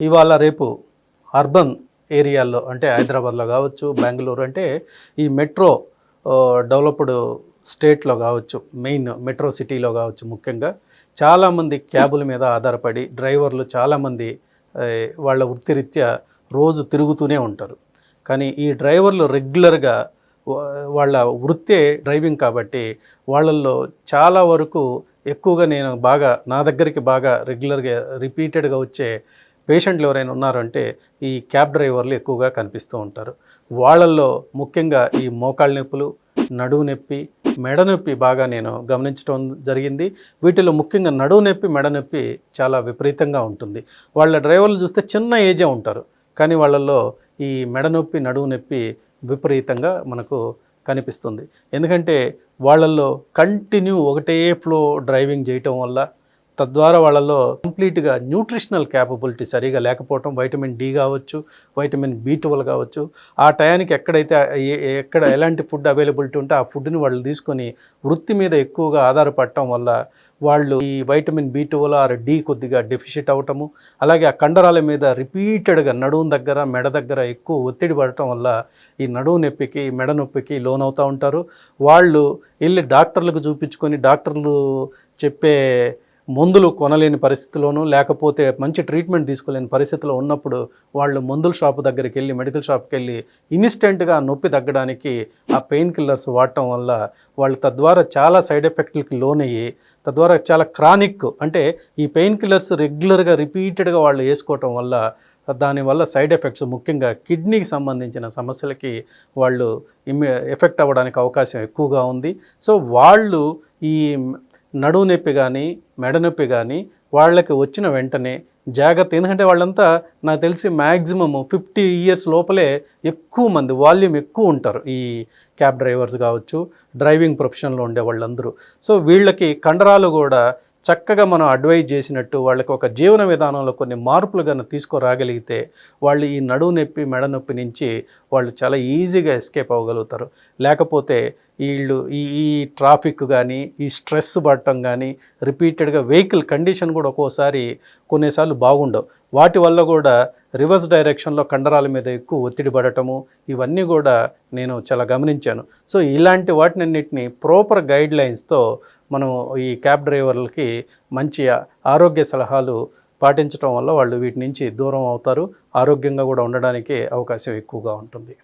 ఇవాళ రేపు అర్బన్ ఏరియాల్లో అంటే హైదరాబాద్లో కావచ్చు బెంగళూరు అంటే ఈ మెట్రో డెవలప్డ్ స్టేట్లో కావచ్చు మెయిన్ మెట్రో సిటీలో కావచ్చు ముఖ్యంగా చాలామంది క్యాబుల మీద ఆధారపడి డ్రైవర్లు చాలామంది వాళ్ళ వృత్తిరీత్యా రోజు తిరుగుతూనే ఉంటారు. కానీ ఈ డ్రైవర్లు రెగ్యులర్గా వాళ్ళ వృత్తే డ్రైవింగ్ కాబట్టి వాళ్ళల్లో చాలా వరకు ఎక్కువగా నేను బాగా నా దగ్గరికి బాగా రెగ్యులర్గా రిపీటెడ్గా వచ్చే పేషెంట్లు ఎవరైనా ఉన్నారంటే ఈ క్యాబ్ డ్రైవర్లు ఎక్కువగా కనిపిస్తూ ఉంటారు. వాళ్ళల్లో ముఖ్యంగా ఈ మోకాళ్ళ నొప్పులు నడువు నొప్పి మెడ నొప్పి బాగా నేను గమనించడం జరిగింది. వీటిలో ముఖ్యంగా నడువు నొప్పి మెడ నొప్పి చాలా విపరీతంగా ఉంటుంది. వాళ్ళ డ్రైవర్లు చూస్తే చిన్న ఏజే ఉంటారు. కానీ వాళ్ళల్లో ఈ మెడ నొప్పి నడువు నొప్పి విపరీతంగా మనకు కనిపిస్తుంది. ఎందుకంటే వాళ్ళల్లో కంటిన్యూ ఒకటే ఫ్లో డ్రైవింగ్ చేయటం వల్ల తద్వారా వాళ్ళలో కంప్లీట్గా న్యూట్రిషనల్ క్యాపబిలిటీ సరిగా లేకపోవటం వైటమిన్ డి కావచ్చు వైటమిన్ బి ట్వెల్వ్ కావచ్చు ఆ టయానికి ఎక్కడైతే ఎక్కడ ఎలాంటి ఫుడ్ అవైలబిలిటీ ఉంటే ఆ ఫుడ్ని వాళ్ళు తీసుకొని వృత్తి మీద ఎక్కువగా ఆధారపడటం వల్ల వాళ్ళు ఈ vitamin B twelve or D కొద్దిగా డెఫిషిట్ అవటము అలాగే ఆ కండరాల మీద రిపీటెడ్గా నడుము దగ్గర మెడ దగ్గర ఎక్కువ ఒత్తిడి పడటం వల్ల ఈ నడువు నొప్పికి మెడ నొప్పికి లోనవుతూ ఉంటారు. వాళ్ళు వెళ్ళి డాక్టర్లకు చూపించుకొని డాక్టర్లు చెప్పే మందులు కొనలేని పరిస్థితిలోనూ లేకపోతే మంచి ట్రీట్మెంట్ తీసుకోలేని పరిస్థితిలో ఉన్నప్పుడు వాళ్ళు మందుల షాపు దగ్గరికి వెళ్ళి మెడికల్ షాప్కి వెళ్ళి ఇన్స్టెంట్గా నొప్పి తగ్గడానికి ఆ పెయిన్ కిల్లర్స్ వాడటం వల్ల వాళ్ళు తద్వారా చాలా సైడ్ ఎఫెక్ట్లకి లోనయ్యి తద్వారా చాలా క్రానిక్ అంటే ఈ పెయిన్ కిల్లర్స్ రెగ్యులర్గా రిపీటెడ్గా వాళ్ళు వేసుకోవటం వల్ల దానివల్ల సైడ్ ఎఫెక్ట్స్ ముఖ్యంగా కిడ్నీకి సంబంధించిన సమస్యలకి వాళ్ళు ఇమ్మి ఎఫెక్ట్ అవ్వడానికి అవకాశం ఎక్కువగా ఉంది. సో వాళ్ళు ఈ నడువు నొప్పి కానీ మెడ నొప్పి కానీ వాళ్ళకి వచ్చిన వెంటనే జాగ్రత్త. ఎందుకంటే వాళ్ళంతా నాకు తెలిసి మ్యాక్సిమమ్ ఫిఫ్టీ ఇయర్స్ లోపలే ఎక్కువ మంది వాల్యూమ్ ఎక్కువ ఉంటారు ఈ క్యాబ్ డ్రైవర్స్ కావచ్చు డ్రైవింగ్ ప్రొఫెషన్లో ఉండే వాళ్ళందరూ. సో వీళ్ళకి కండరాలు కూడా చక్కగా మనం అడ్వైజ్ చేసినట్టు వాళ్ళకి ఒక జీవన విధానంలో కొన్ని మార్పులు కనుక తీసుకురాగలిగితే వాళ్ళు ఈ నడువు నొప్పి మెడ నొప్పి నుంచి వాళ్ళు చాలా ఈజీగా ఎస్కేప్ అవ్వగలుగుతారు. లేకపోతే వీళ్ళు ఈ ఈ ట్రాఫిక్ కానీ ఈ స్ట్రెస్ పడటం కానీ రిపీటెడ్గా వెహికల్ కండిషన్ కూడా ఒక్కోసారి కొన్నిసార్లు బాగుండవు. వాటి వల్ల కూడా రివర్స్ డైరెక్షన్లో కండరాల మీద ఎక్కువ ఒత్తిడి పడటము ఇవన్నీ కూడా నేను చాలా గమనించాను. సో ఇలాంటి వాటినన్నిటిని ప్రాపర్ గైడ్ లైన్స్తో మనం ఈ క్యాబ్ డ్రైవర్లకి మంచి ఆరోగ్య సలహాలు పాటించడం వల్ల వాళ్ళు వీటి నుంచి దూరం అవుతారు. ఆరోగ్యంగా కూడా ఉండడానికి అవకాశం ఎక్కువగా ఉంటుంది.